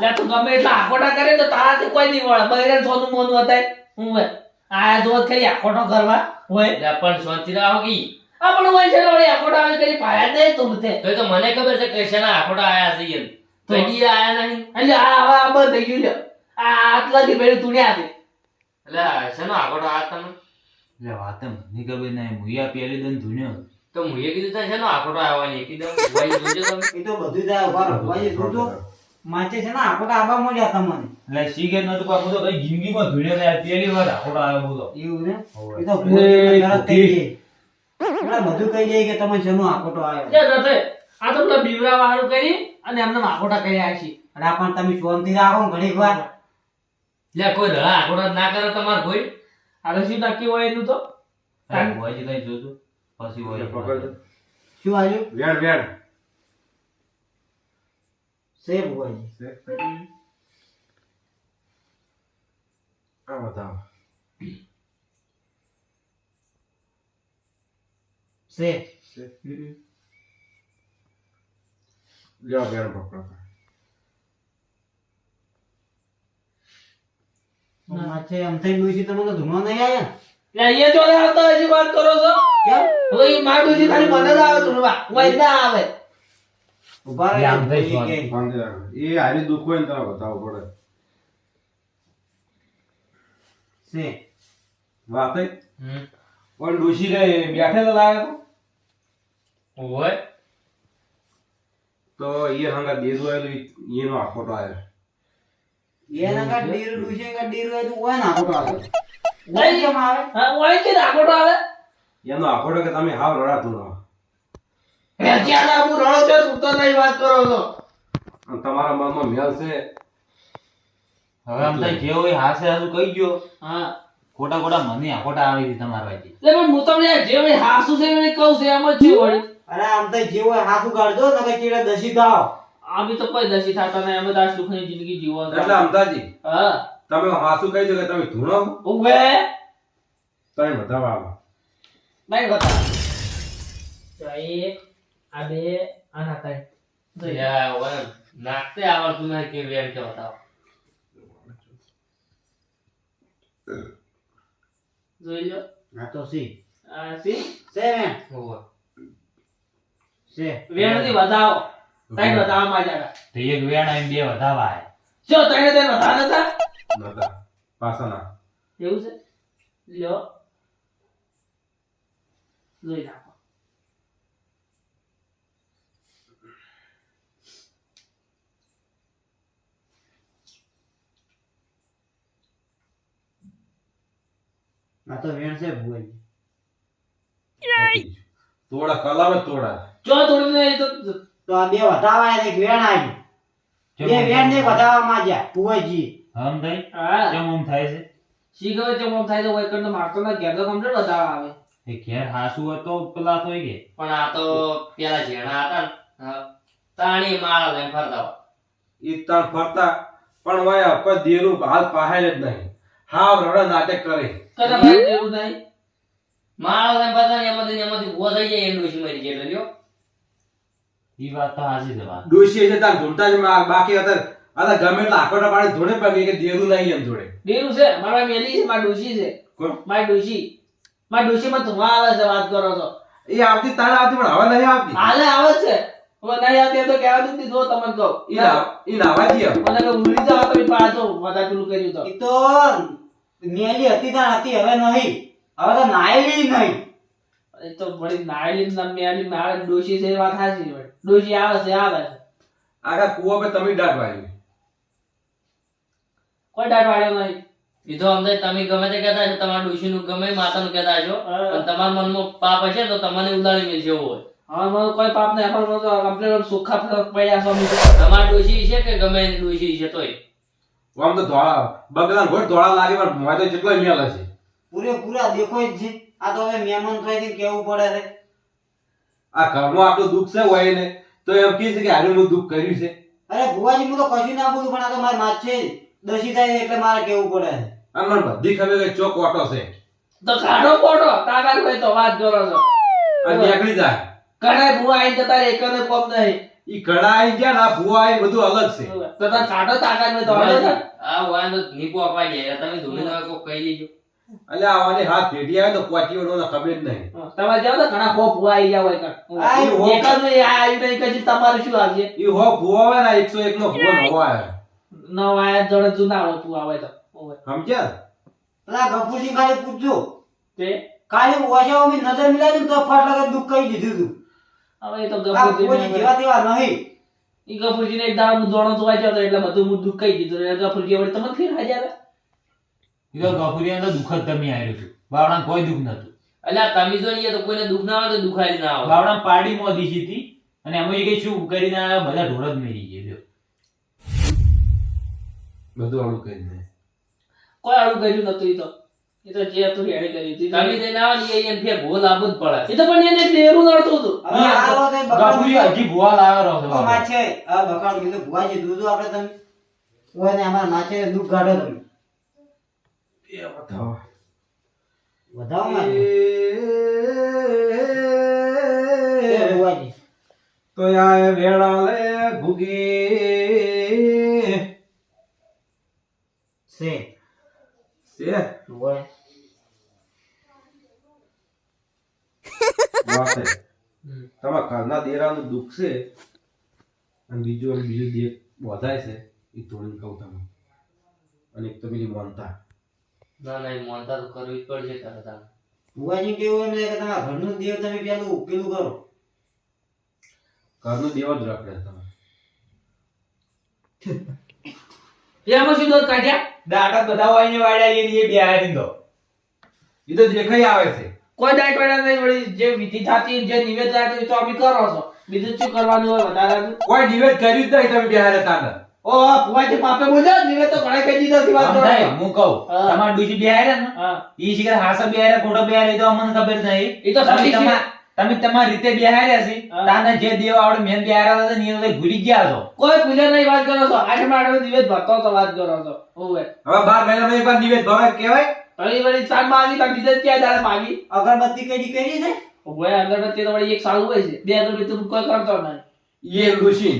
લે તું ગમે એટલા આખોટા કરે તો તારાથી કોઈ નહીં વળે. બૈરાને સોનું મોનું હતાય. હું હોય. આયા જો ખરી આખોટો કરવા હોય. એટલે પણ શાંતિ રાખો કી. આ પણ હોય છે વળી આખોટા આવે કરી પાયા દે તું તે તો તો મને ખબર છે કે આખોટા આયા છે એમ. તો ઈ આયા નહીં. એટલે આ હવે આ બંધ થઈ ગયું લ્યો. આ આટલાથી પેલું તુણ્યા છે? એટલે શેનો આખોટો આયા તમે? એટલે વાત મને ખબર નહીં. મુયા પેલી દન ધૂણ્યો. તો હું કીધું તા શેનો આખોટો આવવાની નહીં કીધું ભાઈ જોજો તમે. એ તો બધું જાય ઊભા રહો ભાઈ માચે છે ને આખોટા આબા મળ્યા તમને એટલે શીખે નતું પણ હું તો કઈ જિંદગીમાં નહીં આ પહેલી વાર આખોટો આવ્યો બોલો એવું ને? એ તો તરત એટલે બધું કહી જાય કે તમે શેનો આખોટો આવ્યો. જે રતે આ તો પેલા બીવરા વાળું કરી અને એમને આખોટા કરી આવ્યા છે અને પણ તમે શાંતિ રાખો ઘણી વાર. એટલે કોઈ રળા આખોટો ના કરે તમાર કોઈ? હવે શું નક્કી હોય એનું તો? હોય જ કઈ જોજો પછી હોય. શું આવ્યું? વેણ વેણ. સેબ હોય આ બતાવો છે છે. લ્યો વેણ પકડો માચે એમ થઈ ગયું છે તમે તો ધૂણો નહીં આવ્યા એટલે અહીંયા જો આવતા હજી વાત કરો છો કેમ હવે એ મારું છે ખાલી મને જ આવે તુણવા કોઈ ના આવે ઊભા આમ થઈ. એ હારી દુઃખ હોય ને તને બતાવવું પડે. વાત? હમ. પણ ડોશી રે બેઠેલા લાગે તો? હોય. તો એ હંગા દેજો હોય તો એનો આખોટો આવ્યો. એના કા ડીર ડુશે કા ડીર હોય તો હોય ને આખોટો આવે. હોય કેમ આવે? હા હોય કે આખોટો આવે? એનો આખોટો કે તમે હાવ રડાતું ના હે જ્યાં હું રડો છો તું નહીં વાત કરો છો. તમારા મનમાં મેલ છે. હવે આમ તો જે હોય હાસે હાસુ કહી ગયો હા. ખોટા ખોટા મને આખોટા આવી હતી તમારા વાંચી એટલે પણ હું તમને જે વળી હાસુ છે એ કહું છું એમ જ છે વળી. અરે આમ તો જે હોય હાથું કાઢજો નકર ચીડે દસી દાવ આમી તો કોઈ દસી થતા નહીં અમે તો સુખની જિંદગી જીવો. એટલે અમદાજી હા. તમે હાસુ કહી દો કે તમે ધૂણો? ઉભે તમે બતાવો આવો. નહીં બતા એક આ બે આના ત્રણ જોઈ લો. યા, હોય. નાખતે આવડતું નથી કે વેણ કે બતાવો જોઈ લો આ તો સી આ સી છે વેણ હોય. છે વેણથી વધાવો ત્રણ વધાવા માં જાડા તો એક વેણ આવીને બે વધાવા આયા. જો ત્રણે ત્રણ વધાવા નતા નતા પાછા ના એવું છે લ્યો જોઈ નાખો આ તો વેણ છે ભુવાજી તોડા કલાવે તોડા. જો થોડું ને તો તો આ બે વધાવા એક વેણ આવી. બે વેણ ને? વધાવા માંગ્યા ભુવાજી હમ ભાઈ હા. કેમ થાય છે? શીખવે ખબર છે થાય તો કોઈ કરતો મારતો ના ઘેર તો કમ્પ્લીટ વધાવા આવે. એ ઘેર હાસુ હોય તો પેલા તો કે. પણ આ તો પેલા જેણા હતા ને. તાણી માળા લઈને ફરતા. ઈ તાણ ફરતા પણ વાય કોઈ દેરું હાલ પાહેલ જ નહીં. હાવ રડા નાટક કરે. કદા ભાઈ જેવું નહીં માળા લઈને ફરતા એમાંથી એમાંથી ઊભો થઈ જાય એમ ડોશી મરી જાય લ્યો. ઈ વાત તો હાચી છે વાત. ડોશી છે તાર ઢૂંઢતા જ બાકી હતા આ ગમે એટલે આખોટા પાણી ધોડે પગે કે દેરું નહીં એમ જોડે ડેરું છે મારા મેલી છે મારી ડોશી છે. મારી ડોશી. મારી ડોશી માં ધુમા આવે છે વાત કરો છો એ આવતી તાણ આવતી પણ હવે નહીં આવતી. હાલે આવે છે. હવે નહીં આવતી એ તો કહેવા દીધી જો તમને કહું. ઈ ના ઈ નાવા દે મને કે ઉડી જાવ તમે પાછો વધારે પેલું કર્યું તો. તો મેલી હતી ત્યાં હતી હવે નહીં. હવે તો નાયેલી નહીં. એ તો વળી નાયલી ના મેલી મારે ડોશી છે વાત સાચી વળી ડોશી આવે છે આવે છે. આખા કુવા પર તમે દાટ વાળી કોઈ દાટ વાળ્યો નહીં. ઈ અમને તમે ગમે તે કહેતા છો તમારા ડોશીનું ગમે માતાનું કહેતા છો. પણ તમારા મનમાં પાપ હશે તો તમને ઉલાડી મેળશે એવું હોય. હા મને કોઈ પાપ નહીં પણ મને તો કમ્પ્લીટ સુખા પડ્યા છો તમારા ડોશી છે કે ગમે એની ડોશી છે તોય? આમ તો ધોળા બગલા ઘોડ ધોળા લાગે પણ મોય તો જેટલો મેલ હશે. પૂરેપૂરા દેખો જ છે. આ તો હવે મહેમાન થાય છે કેવું પડે છે? આ ઘરમાં આટલું દુઃખ છે હોય ને તો એમ કહે છે કે હારું હું દુઃખ કર્યું છે. અરે ભુવાજી હું તો કશું ના બોલું પણ આ તો મારી માત છે. દસી થાય એટલે મારે કેવું પડે છે? અને મને બધી ખબર કે ચોક ઓટો છે. તો કાઢો ફોટો તાકાત ભાઈ તો વાત કરો છો. આ નીકળી જાય. ઘણા ભુવા આઈ જતા રે એકને પગ નહીં. ઈ ઘડા આઈ ગયા ના એ બધું અલગ છે. તો તા કાટો તાકાત હોય તો. આ વાંધો નીપો અપાઈ જાય. તમે ધૂળી ના કો કહી દેજો એટલે આવાને હાથ ભેટી આવે તો પોચી વળવાનો ખબર જ નહીં. તમે તમારે તો ઘણા ખોફ ફુવા આઈ ગયા હોય કાં. આ એક જ નહીં, આ આવ્યું નહીં, કજી તમારું શું આવશે? ઈ હો ફુવા આવે ના એકસો એક નો ફોન હો આવે નવા આયા જોડે જૂના હો તું આવે તો. સમજ્યા? પેલા ગપુજી ખાલી પૂછજો. તે? કાલે ઓછા અમે નજર મિલાવી તો ફાટ લગા દુઃખ કહી દીધું તું. હવે તો આ કોઈ જેવા તેવા નહીં. ઈ ગફુરજીને એક દાડો હું જોવા જતો એટલે બધું હું દુઃખ કહી દીધું એટલે ગફુરજી વળી તમને ફેર હાજર ઈ તો ગફુરિયાને તો દુઃખ જ તમે આવ્યો હતું બાવડાને કોઈ દુઃખ નતું એટલે તમે જો નહીં તો કોઈને દુઃખ ના આવે તો દુખારી ના આવે બાવડા પાડી માં દીધી હતી અને અમે કઈ શું કરીને આવ્યા, બધા ઢોર જ મેરી ગયો બધું આવું કરી દે કોઈ આડું કર્યું નતું ઈ તો. એ તો જે હતું એણે કર્યું હતું. તમે જઈને આવો ને એ એને ફેર ભૂલ જ પડે એ તો પણ એને દેરું નડતું હતું. હવે આ લોકો કઈ હજી ભૂવા લાવ્યો રહો તો માછે આ બકાડ કીધું ભુવાજી દૂધું આપણે તમે? ઓય ને નાચે દુઃખ કાઢો તમે. એ બતાવો વધાવો મારે. એ ભુવાજી? તો આ વેળા લે ભૂગી. સે. સે? ઓય વાતે તમારા ઘરના દેરાનું દુઃખ છે? અને બીજું એમ બીજું જે વધાય છે એ થોડું કહું તમે અને એક તો પેલી માનતા. ના ના એ માનતા તો કરવી જ પડશે તારે તારે. ભુવાજી કેવું એમ છે કે તમારા ઘરનું દેવ તમે પેલું પેલું કરો? ઘરનું દેવ જ રાખડે તમે એમાં શું દોષ કાઢ્યા? દાટા બધા વાઈને વાળ્યા એ એ બે આવી દો એ તો દેખાઈ આવે છે. કોઈ ડાયટ વાળા નહીં વળી જે વિધિ થતી જે નિવેદ થતી તો અમે કરો છો. બીજું શું કરવાનું હોય વધારાનું કોઈ નિવેદ કર્યું જ નહીં તમે બિહારે તાને. ઓહો ફુવાજી પાપે બોલ્યો નિવેદ તો ઘણા કહી દીધો હતી વાત? કરો હું કહું તમાર બીજી બિહાર ને? ઈ શિખર હાસા બે આયા ખોટો બે આયા એ તો અમને ખબર નહીં. એ તો છે. તમા- તમે તમારી રીતે બે છે. તાને જે દેવ આવડે મેન બે આયા હતા ને એ ભૂલી ગયા છો. કોઈ પૂજા નહીં વાત કરો છો. આઠ આઠમ નિવેદ ભરતો તો વાત કરો છો. ઓવે હવે બાર મહિનામાં એકવાર નિવેદ ભવે કહેવાય? તળી વળી ચાર માગી તો બીજે ક્યાં દાડે માગી. અગરબત્તી કઈ કરી છે ઓવે અગરબત્તી તો વળી એક સાલ હોય છે. બે તો બીજું કોઈ કરતો નહીં. એ ઋષિ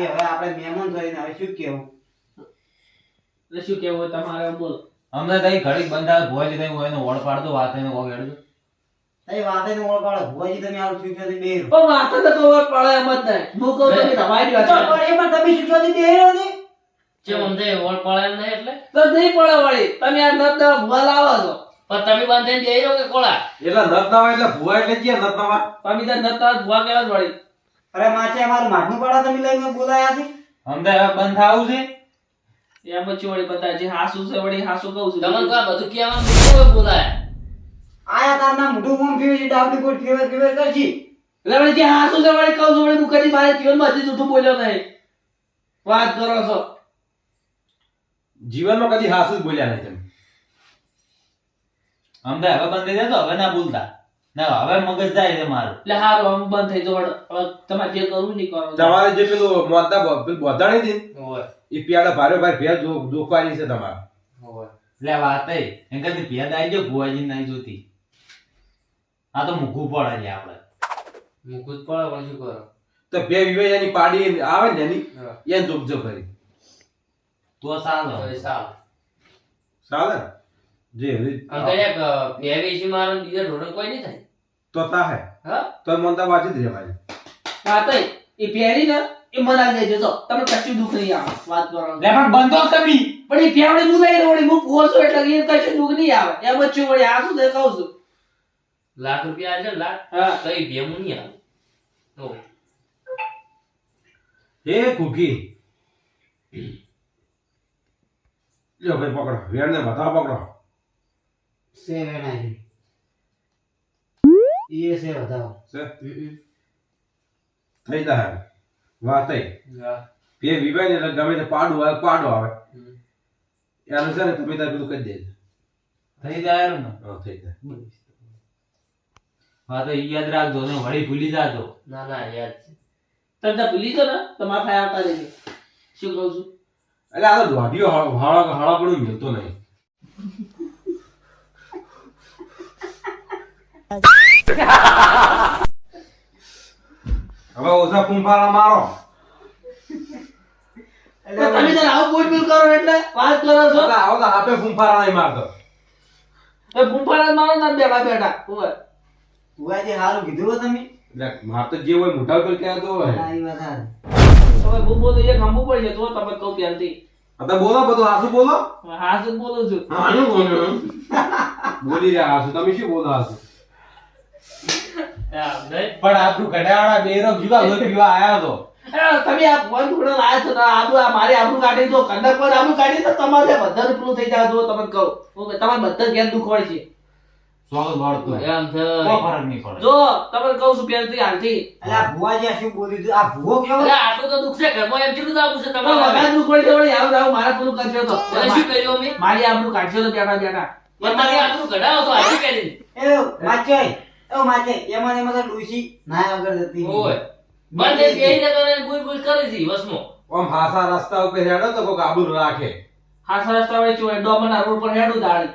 હવે આપણે મહેમાન થઈને હવે શું કેવું? એટલે શું કેવું તમારે બોલો. અમને કઈ ઘડીક બંધા ભોજ કઈ હોય ને ઓળ પાડતો વાત એને વગાડજો એ વાતે ને ઓળખાડો ભુવાજી તમે આવું પણ વાતો તો એમ જ નહીં હું કહું તો તમારી વાત છે. પણ એમાં તમે ને? નહીં એટલે? તો નહીં પડે વળી. તમે આ નત ભૂવા લાવો છો. પણ તમે બાંધીને બેહી કે કોળા? એટલે નત ના હોય એટલે ભુવા એટલે ક્યાં નત ના તમે તો નત ભુવા કેવા જ વળી. અરે માચે અમારું માટનું પડા તમે લઈને બોલાયા છે? અમને બંધ થાવું છે. એમ જ વળી બધા જે હાસુ છે વળી હાસુ કહું છું. તમને બધું કેવાનું બોલાય? મોઢું મોમ છે? ડાબડી કોઈ ફેવર ફેવર કરશી? એટલે વળી જે હાસુ છે વળી કહું છું વળી હું કદી મારે જીવનમાં હજી જૂઠું બોલ્યો નહીં. વાત કરો છો. જીવનમાં કદી હાસુ જ બોલ્યા નહીં તમે. અમને હવે બંધ થઈ જાય તો હવે ના બોલતા ના હવે મગજ જાય છે મારું. એટલે હારું આમ બંધ થઈ જાવ હવે તમારે જે કરવું નહીં કરવું તમારે જે પેલું મોતા બોધાણી હતી એ પ્યાડા ભારે ભારે ભેર જોખવાની છે તમારે. એટલે વાત એ એમ કદી ભેદ આવી ગયો ભુવાજી નહીં જોતી. આ તો મૂકવું પડે છે આપણે. મૂકવું જ પડે પણ શું કરો? તો બે વિવેક પાડી આવે ને એની હા. એને જોગજો કરી તો સારું. તો સારું. ને? જે કદાચ બે વેચી મારો બીજો ઢોરણ કોઈ નહીં થાય. તો તાહે હા. તો મનતા વાંચી જ ભાઈ હા તો એ પહેરી ને એ મનાઈ દેજો. જો તમને કશું દુઃખ નહીં આવે. વાત કરો લે પણ બંધો તમે. પણ એ પ્યાવડી મુલાઈ લઈ મુ પોસો એટલે એ કશું દુઃખ નહીં આવે. એમ જ છું વળી આ શું કહું છું. લાખ રૂપિયા આજે લાખ હા. તો એ ભેમું નહીં આવે ઓહો. હે કુકી. લ્યો ભાઈ પકડો વેણને બધા પકડો. સે વેણાઈ એ સે વધાવો છે થઈ જાય. વાત થઈ. પે બે વિવાહ ને ગમે તે પાડું આવે પાડો આવે. એનું છે ને તમે તાર બધું કરી દેજો. થઈ જાય ને? હા થઈ જાય. હા તો ઈ યાદ રાખજો ને વળી ભૂલી જાજો. ના ના યાદ છે. તમે ભૂલી છો ને તમારા થાય આવતા રહેજો. શું કહું છું? એટલે આ તો વાડીઓ હાળા હાળા પણ મિલતો નહીં. હવે ઓછા ફૂંફારા મારો. તો તમે તાર આવું બોલ બોલ કરો એટલે વાત કરો છો. એટલે આવો તો આપે ફૂંફારા નહીં મારતો. એ ફૂંફાડા મારો ના બેઠા બેઠા. ઓય. ભુવાજી હારું કીધું હો તમે? એટલે માર તો જે હોય મોટા ઉપર કહેતો હોય. ઈ વાત હારી. હવે હું બોલું એક હંબુ પડશે તો તમે કહું ત્યારથી આ તો બોલો બધું હાસુ બોલો. હાસુ બોલું છું. હાનું બોલો. બોલી રહ્યા હાસુ તમે શું બોલો હાસુ? નહીં? પણ આપણું ગઢાવાળા બેરો જીવા પીવા આયા તો. તમે આ ફોન થોડો લાયા છો ને આબુ આ મારે આબુ કાઢી દો કંડક પર આબુ કાઢી દો તમારે બધાનું પેલું થઈ જાય જો તમને કહું. તમારે બધા ઘેર દુખ હોય છે. સ્વાગત વાળતું એમ છે. કોઈ ફરક નહીં પડે. જો તમને કહું છું પહેલથી હાલથી. એટલે આ ભુવાજી શું બોલ્યું હતું? આ ભુવો કેવો? અરે આટલું તો દુઃખ છે ઘરમાં. એમ કેટલું દાબુ છે તમારે? વધારે દુખ હોય છે આવું આવું મારા પેલું કરશો તો. એટલે શું કર્યું અમે? મારી આબરૂ કાઢશો તો બેઠા બેઠા. પણ તમે આટલું કઢાવો તો આજે કરી એ માચે એ માચે એમાં એમાં તો ડૂસી નાય વગર જતી ઓય. બંધ એ. બેહી જતો ને બુઈ બુઈ કરી હતી વસમાં. આમ હાસા રસ્તા ઉપર હેડો તો કોક આબુ રાખે. હાસા રસ્તા છે ડોમના રોડ પર હેડું દાડી.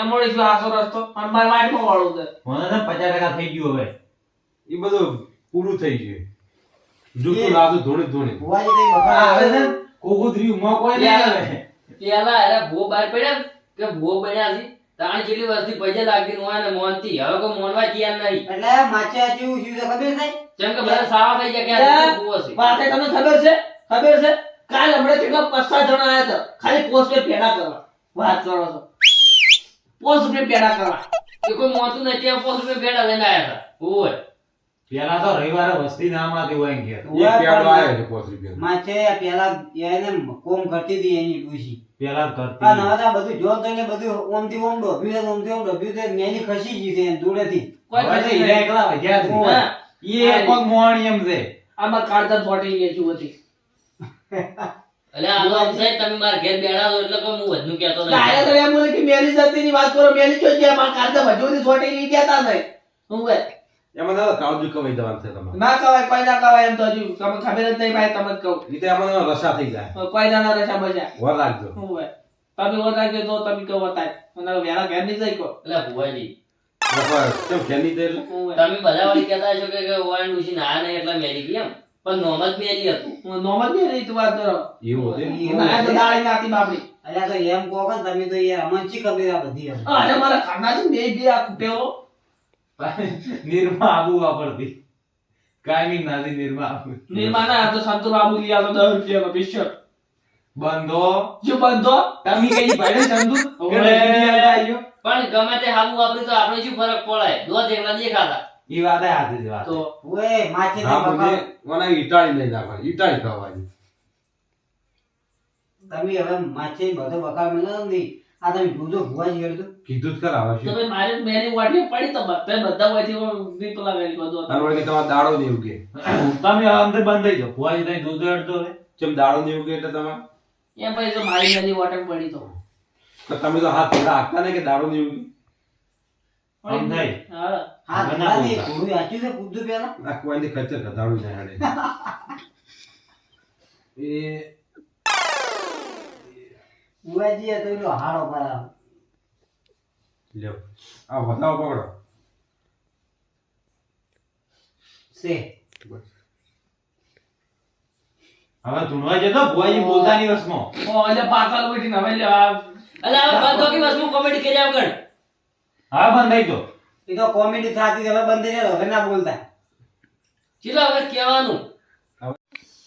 એમ વળી છું હાસો રસ્તો અને મારે વાટમાં વાળું છે. મને છે ને પચાસ ટકા થઈ ગયું હવે. એ બધું પૂરું થઈ ગયું જૂઠું લાદું ધોણી ધોણી. ભુવાજી તો બકા આવે છે? ને, કોકુતરીયું કોઈ નહીં આવે. પેલા અરે ભૂવો બહાર પડ્યા કે ભૂવો બન્યા છે તાણ જેટલી વર્ષથી પૈસા લાગતી ન હોય ને મોનથી. હવે કોઈ મોનવા ગયા નહીં. એટલે માચા જેવું શું છે ખબર છે? જેમ કે બધા સાવા થઈ ગયા કે ભૂવો છે. વાતે તમને ખબર છે? ખબર છે? કાલ હમણાં કેટલા પચાસ જણા આવ્યા હતા. ખાલી પોસ્ટ પે પેડા કરવા. વાત કરો છો. પોસ્ટ રૂપિયા પેડા કરવા. એ કોઈ મોતું નથી આ પોસ રૂપિયા પેડા લઈને આવ્યા હતા. ઓય પેલા તો રવિવારે વસ્તી ના માં હોય એમ કે પેડો આવ્યો છે પોસ રૂપિયા માચે પેલા એને કોમ કરતી હતી એની ડૂસી પેલા કરતી નવા તો બધું જો તો એને બધું ઓમથી ઓમ ડોબ્યું છે ઓમથી ઓમ ડોબ્યું છે નેની ખસી ગઈ છે એની જોડેથી કોઈ હવે હીરા નહીં. એકલા વધ્યા છે. એ કોક મોહણી એમ છે. આમાં કાળતા ફોટી વેચું હતી. તમે મારા ઘેર બેઠા છો એટલે હું વધનું કહેતો આયા તો એમ બોલે કે મેલી જતી ની વાત કરો મેલી જો ગયા મારા કાળધર ભજોની ફોટી લઈ કેતા નહીં હું કહે એમાં દાદા કાળજુ કમાઈ જવાનું છે તમારે. ના કવાય કોઈ ના કવાય એમ તો હજુ તમે ખબર જ નહીં ભાઈ તમે કહું. એ તો એમાં રસા થઈ જાય. કોઈ દાના રસા બજા વર રાખજો. હું કહે તમે ઓળખાજો તો તમે કહો વતાય મને વેલા ઘેર નહીં જઈ એટલે? ભુવાજી. તમે બધા વળી કેતા છો કે કે ઉછી ના નહીં એટલે મેલી ગઈ એમ? પણ નોમ જ મેલી હતું. હું નોમ જ નહીં તું વાત કરો એવું હતું ના તો દાળી નાતી બાપડી. અલ્યા તો એમ કહો કે તમે તો યાર અમને શી ખબર આ બધી અરે મારા ખાના છે બે બે આ કુટેવો નિર્મા આબુ વાપરતી. કાયમી નાથી નિર્મા આબુ. નિર્માના આ તો સંતો બાબુ લઈ આવતો દસ રૂપિયાનો પિક્ચર. બંધો? જો બંધો? તમે કઈ ભાઈ પણ ગમે તે હાબુ વાપરી તો આપણે શું ફરક પડે દોધ એકલા દેખાતા. ઈ વાત એ વાત તો ઓય માચે હા મને મને ઈટાળી લઈ નાખવાની ઈટાળી ખાવાની. તમે હવે બધો આ તમે જોજો કીધું જ કરાવે તો છે ભાઈ મારી મેની વાટી પડી તો બધા બધા વાટી દીપ લગાવી બધું. તાર વળી કે તમારે દાડો ને કે. તમે અંદર બંધ થઈ જાઓ. ફુવાજી તઈ દૂધ હેડતો રે ચમ દાડો ને કે એટલે તમારે? એમ પછી તો મારી વાટક પડી તો. તો તમે તો હાથ પેલા ને કે દાડો ને કે? હા હા. હવે ના ભુવાજી, ભુવાજી તો ધૂણવા જતો ફુવાજી બોલતા નહીં વસમાં. એટલે પાકલ ઉઠીને હવે લે આ એટલે બંધો કે વસ્તુ કોમેડી કરી આગળ હા બંધ થઈ જાઓ એ તો કોમેડી થતી હવે બંધ થઈ જાય હવે ના બોલતા. ચલો હવે કહેવાનું.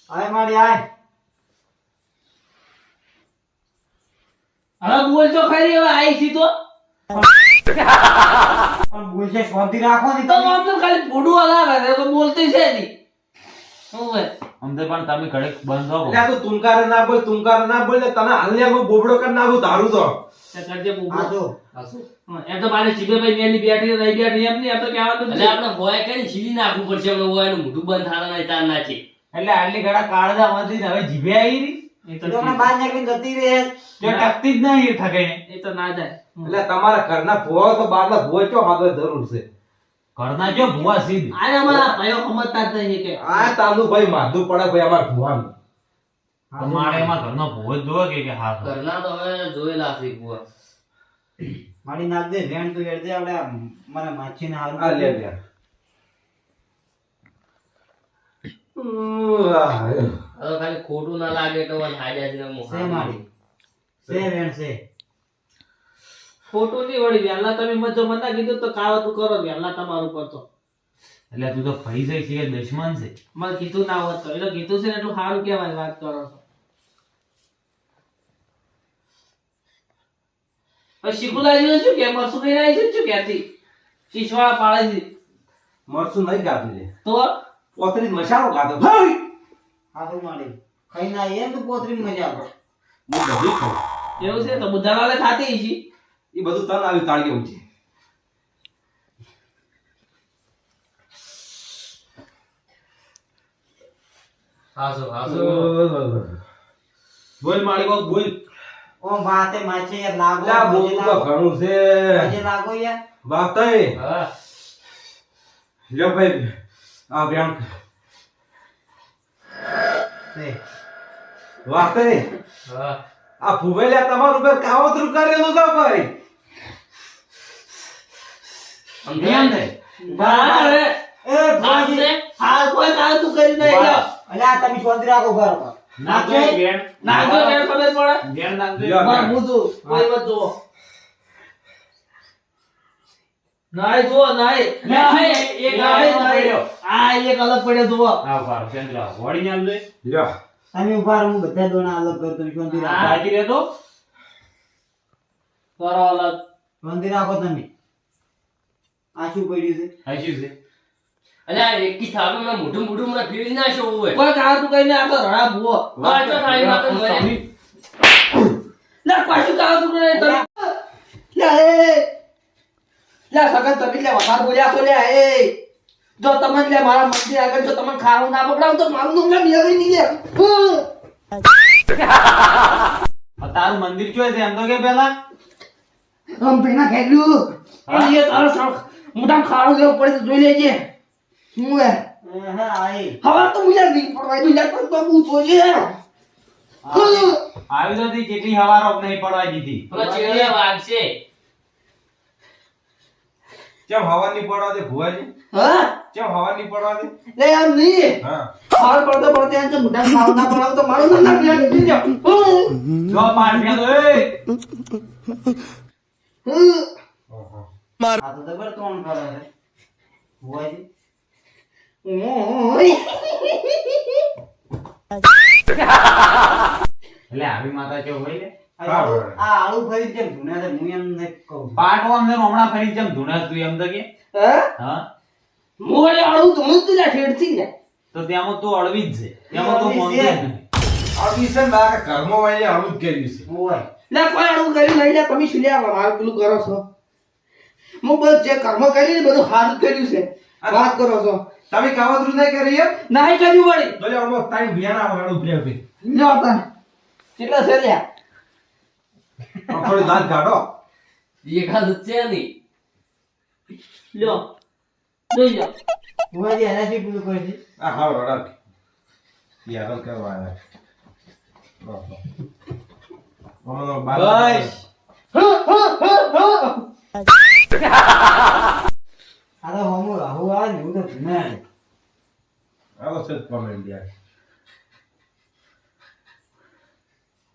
આય મારી આય. હવે બોલ તો ખરી હવે આઈ સી તો. પણ બોલશે શાંતિ રાખો ને. તો આમ તો ખાલી ફોડું હલાવે છે તો બોલતી છે નહીં હું ભાઈ અમને પણ તમે કડક બંધ એટલે આ તો તુંકાર ના બોલ તુંકાર ના બોલ એટલે તને હાલ્યા હું બોબડો કરી નાખું તારું તો. તે કરજે બોબડો. આ એમ તો મારે જીભે ભાઈ મેલી બેઠી રહી બેઠી એમ નહીં એમ તો કહેવાનું જ એટલે આપણે ભોય કરી છીલી નાખવું પડશે આપણે ઓયનું મોઢું બંધ થાના નહીં તાર નાખી. એટલે આટલી ઘડા કાળજા માંથી ને હવે જીભે આવી રહી? એ તો એ તો હમણાં બહાર નીકળીને જતી રહે. તે ટકતી જ નહીં એ એ તો ના જાય. એટલે તમારા ઘરના ભૂવા તો બહારના ભોય ચો હાથે જરૂર છે? ઘરના જો ભુવા સીધ. અરે અમારા ભાઈઓ સમજતા જ નહીં કે આ તાનું ભાઈ માધુ પડે ભાઈ અમાર ભૂવાનું. તમારે એમાં ઘરનો ભૂવો જ જોવો કે કે હા. ઘરના તો હવે જોયેલા છે બુઆ મારી નાખ દે રેણ તો હેડ દે આપણે મને માછી ને હાલ આ લે લે. હવે ખાલી ખોટું ના લાગે તો વન છે મારી સે વેણ સે ખોટું નહીં વળી વહેલા તમે મજો મતા કીધું તો કાવતું કરો વહેલા તમારું કરતો એટલે તું તો ફઈ જાય છે કે દુશ્મન છે? મને કીધું ના હોત તો. એટલે કીધું છે ને એટલું સારું કહેવાય વાત કરો છો. હવે શીખુલાજી શું કે? મરસું નહીં આવી છે શું ક્યાંથી? શીશવાળા પાડે છે મરચું નહીં ગાતું લે તો? પોતરી મસાલો ગાતો ભાઈ હાથું મારી ખાઈ ના એમ તો પોતરી મજા આવે એવું છે? તો બુધાલાલે ખાતી છે એ બધું તન આવી તાળી છે હાસો હાસો. બોલ મારી વાત બોલ. ઓમ વાતે માચે યાર લાગો લા બોલ તો ઘણું છે. મજે લાગો યાર. વાત હા. લ્યો ભાઈ આ વાત હા. આ ભુવેલિયા તમારું ઉપર કાવતરું કરેલું છે ભાઈ. કેમ થાય વાહ એ ભુવાજી હાલ કોઈ કાવતું કરી નહીં લો. અલ્યા તમે શાંતિ રાખો ઘર પર. ના તો એ વેણ ના જો એને ખબર પડે. વેણ નાખજો. માર મૂતું કોઈ મત જુઓ નાય. નાય. નાય એક નાય અલગ નાય. પડ્યો. આ એક અલગ પડ્યો જુઓ. આ વાર ચંદ્ર વળી આમ લે લ્યો. તમે ઊભા હું બધા દોણા અલગ કરું તમે શાંતિ રાખો. બાકી રહેતો? કરો અલગ શાંતિ રાખો તમે. આ શું પડ્યું છે. અલ્યા એકી થાળું મોઢું મોઢું મને હોય. આ તો રડા ભૂવો વાંચો થાળી માં તો મરે. લે પાછું કાવતું નહીં તમે લે એ. લે સગન તમે લે વધારે બોલ્યા છો લે એ. જો તમે લે મારા મંદિર આગળ જો તમને ખાવું ના પકડાવ તો મારું નું નહીં લે. તારું મંદિર કયો છે? એમ તો કે પેલા. આમ ખેડ્યું એ તારો શોખ. મોટા ખાડો લેવો પડે તો જોઈ લેજે. શું હે હા આઈ હવે તો મુજે નહીં પડવાય દઉં યાર પણ તો હું. જોજે આવી તો હતી કેટલી હવારો નહીં પડવા દીધી. મને ચેડે વાગશે કેમ હવા નહીં પડવા દે ભુવાજી? હા? કેમ હવા નહીં પડવા દે? લે યાર નહીં. હા. હાલ પડતો પડતો તો મોટા ખાવ ના પડાવ તો મારું યાદ નહીં લે હમ. જો પાડ ફેંકો એ. ઓહો. આ તો દબર કોણ કરે છે. ભુવાજી. ઓય. એટલે આવી માતા કેવું હોય લે? આ આળુ- બરાબર. આ આળુ ફરી જેમ ધૂના છે હું એમ ને કહું. પાટો આમ હમણાં ફરી જેમ ધૂણા તું એમ તો કે? હે? હા? મોરે આળું તો ઠેડથી લે તો ત્યાંમાં તું અળવી જ છે. ત્યાંમાં તું અળવી મોનતો જ છે. મારા કર્મો વાળી આવું જ કર્યું છે ઓય લે કોઈ આળું કરી નહીં લે તમે શું લે મારું પેલું કરો છો. હું બસ જે કર્મ કરી ને બધું સારું કર્યું છે. વાત કરો છો. તમે કાવતરું નહીં કરી નહીં કર્યું વળી. તો લ્યો આમાં તાઈ વિયાના વાળું પ્રેમ ભઈ લ્યો તા કેટલા છે લ્યા? થોડી દાંત કાઢો. એ ખાસ છે નહીં. લ્યો જોઈ લો આજે એનાથી પૂરું કરી છે. આ હા રડાક યાર કરવા બાર બસ આ તો હમું રાહુ આવે ને એવું તો છે આવો છે કોમેન્ટ યાર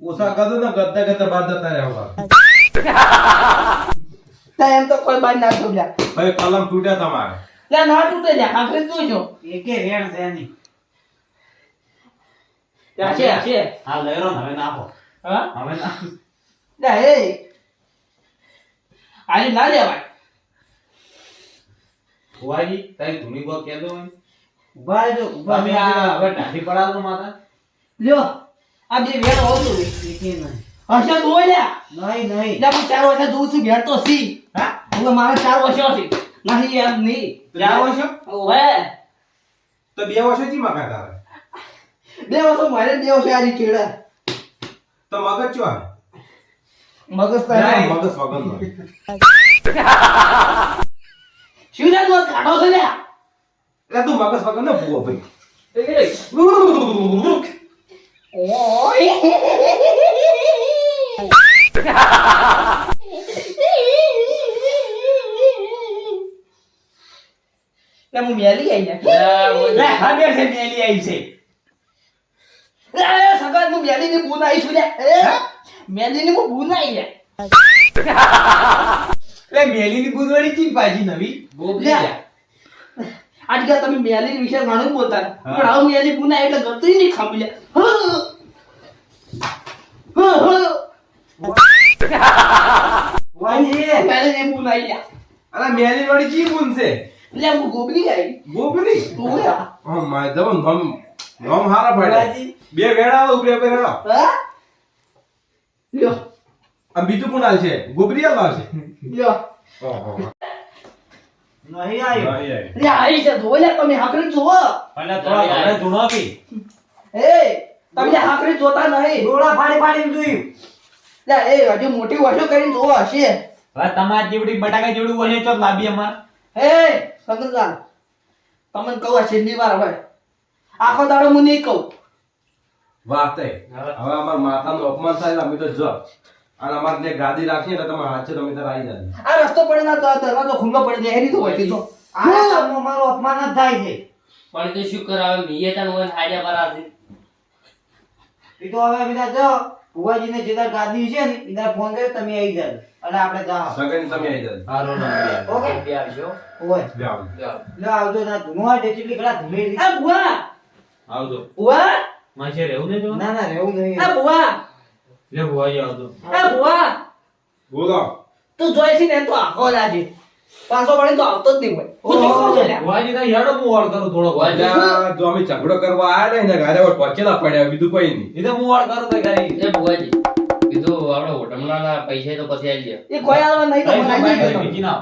ઓછા કદો ને ગદ્દા ગદ્દા બાદ જતા રહેવા તા એમ તો કોઈ બાઈ ના છો લ્યા ભાઈ કલમ તૂટ્યા તમારે લે ના તૂટે લ્યા આખરે જો એકે રેણ છે ની ત્યાં છે છે હા? લહેરો ને. હવે નાખો હા હવે ના લે એ. આજે ના લેવાય. ફુવાજી તારી ધૂની બહુ કે દો ઊભા રહેજો ઊભા તમે આ હવે ઢાંઢી પડાવતો માતા. લ્યો આ બે વેણ હોતું એકે નહીં હશે તો હોય લ્યા. નહીં નહીં. લે હું ચાર વર્ષ જોઉં છું ઘેર તો સી. હા? હું મારે ચાર વર્ષ છે નહીં એમ નહીં. ચાર વર્ષો? ઓહે તો બે વર્ષે જી મકા તારે બે વર્ષ મારે બે વર્ષ આ કેડા તો મગજ ચો મગજ તો મગજ વગર નો. શું લે તું કાઢો છે લ્યા? એટલે તું મગજ વગર ન ભૂવો ભાઈ. હું મેલી ખબર છે મેલી આવી છે. સગા હું મેલી ની બૂન આઈ છું લે. એ મેલી ની હું બૂન લે. લે મેલીની ગુદવાડી ચી પાજી નવી. લે. આજ તમે મેલી વિશે ઘણું બોલતા. પણ આવું મેલી બૂન એટલે ગતું નહીં ખામી વાળી બે વેડા ઉપરે ઉપરે હેડો હા લ્યો આ બીજું કોણ આલ છે આવશે લ્યો. ઓહો. નહીં આવ્યો લે આઈ છે જો લે તમે હાકરી જોવો અને થોડા ઘરે ધૂણો આપી. એ તમે હાકરી જોતા નહીં. ડોળા ફાડી ફાડીને જોયું. લે એ હજુ મોટી વસ્તુ કરીને જોવો હશે. હવે તમાર જેવડી બટાકા જેવડી વહે ચોક લાવી અમાર? હે સગનલાલ તમને કહું આ છેલ્લી વાર હવે. આખો દાડો હું નહીં કહું. વાત તે હવે અમાર માતાનું અપમાન થાય અમે તો જો અને અમારે જે ગાદી રાખી એટલે તમે હાથે તમે તાર આવી જાય આ રસ્તો પડે ના તો આ દરવાજો ખુલ્લો પડી જાય એની તો હોય તો આ કામમાં મારો અપમાન જ થાય છે. પણ તો શું કરાવે? મીએ તન ઓય હાડ્યા પરા છે એ તો હવે બધા જો ભુવાજીને જે તાર ગાદી છે ને એના ફોન કર્યો તમે આવી જાય અને આપણે જા સગન તમે આવી જાય હારો ના ઓકે? બે આવજો. ઓય. લ્યો. લે આવજો ના ધૂનો આ જેટલી ઘડા આ ભુવા! આવજો. ભુવા! માસે રહેવું ને જો ના ના રહેવું નહીં. આ બુઆ લે ભુવાજી આવતો એ બુઆ બોલો. તું જોઈ છે ને તો આખો લાજે પાછો વળી તો આવતો જ નહીં હોય. હું કહું છું ભુવાજી તો હેડો હું વાળ કરું થોડો ભુવાજી. જો અમે ઝઘડો કરવા આયા ને ઘરે ટોચેલા પડ્યા બીજું કોઈ નહીં. એ તો હું વાળ કરું તો કરી એ ભુવાજી કીધું આપણે હોટલના પૈસા તો પછી આવી ગયા એ કોઈ આવવા નહીં તો મને આવી બીજી ના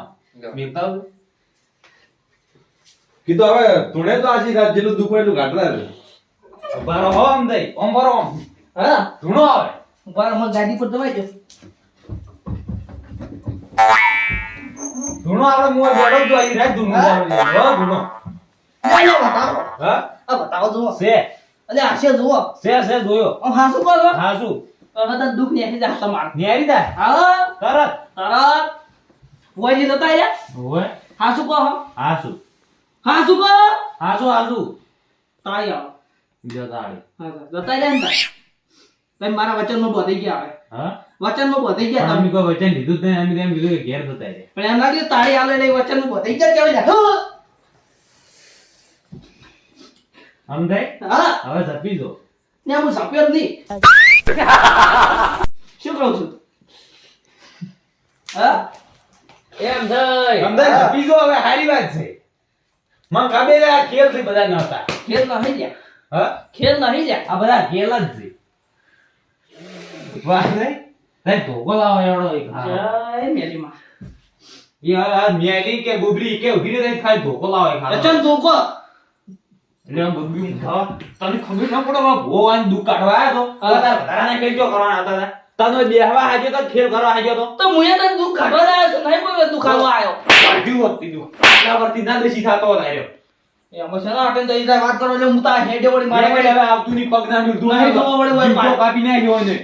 કીધું હવે તુણે તો આજી રાત જેટલું દુઃખ એટલું ઘાટલા છે બારો હો આમ દઈ. ઓમ બરો ઓમ. હા. ધૂણો આવે. મને ગાડી પર દવાઈ દો ધૂણો આપણે મુએ બેઠો જ જોઈ રાત ધૂણો હો ધૂણો. લે, લે, બતાવો. હા? આ બતાવો જુઓ. સે અલે આશે જુઓ. સે સે જોયો. આમ હાસુ કરો. હા શું હવે તો દુઃખ નહીં જાય તમાર. ન્યારી દા હા. તરત. તરત. વજી જતા યાર ઓય હાસુ હા હાસુ. કહો. હા શું હા શું તાળી આવો. જો તાળી. હા, જતા. તમે મારા વચનમાં બોધાઈ ગયા હવે. હા? વચનમાં બોધાઈ ગયા તમે. કોઈ વચન લીધું જ નહીં અમે એમ કે ઘેર થતા રહે પણ એમ લાગ્યું તાળી આલે એટલે વચનમાં બોધાઈ ગયા કેવું જાય સમજાય? હા. હવે ઝપી દો ને હું સપ્યો જ નહીં. શું કહું છું? હા? એમ થાય. સમજાય? ઝપી દો હવે સારી વાત છે. મન આ ખેલથી બધા નહોતા. ખેલ નહીં લ્યા. હા? ખેલ નહીં લ્યા. આ બધા ખેલ જ છે. વાત નહીં તઈ ધોકો લાવો એવડો એક જય મેલી કે ગુબરી કે ઊભી રહી ખાલી લાવો એક. રચન એટલે આમ તને ખબર ના પડે હવે ભગવાન દુઃખ કાઢવા આવ્યો તો હા. તારા વધારાના જો કરવાના હતા તા? તને બેહવા હાજ્યો તો ખેલ કરવા હાજ્યો તો તો મુએ તને દુઃખ કાઢવા આવ્યો છું નહીં કોઈ દુઃખ આવવા આવ્યો કાઢ્યું પરથી ના દેશી થાતો. એમાં છે ને જાય વાત કરો એટલે હું તા હેડે વળી મારે હવે આવતું નહીં, પગ ના મિલતું નહીં તો પાછળ. કાપી નાખ્યો એને.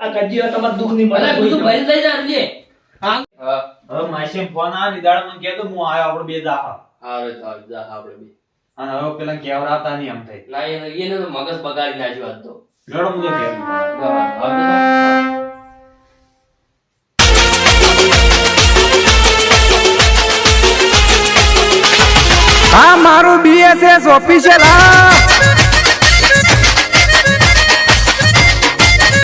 આ ગજીયો તમાર દુખની મળે. બધું ભરી લઈ જા લે. હા. હા. હવે માસીએ ફોન આ નિદાળ મને કે તો હું આયો આપણે બે દાખા હારું, હારું, જા આપણે બે. અને હવે પેલા કેવરાતા નહીં આમ થઈ ના એને એને તો મગજ બગાડી નાખ્યો આજ તો. લડો મુજે તો. આ મારું બીએસએસ ઓફિશિયલ હા.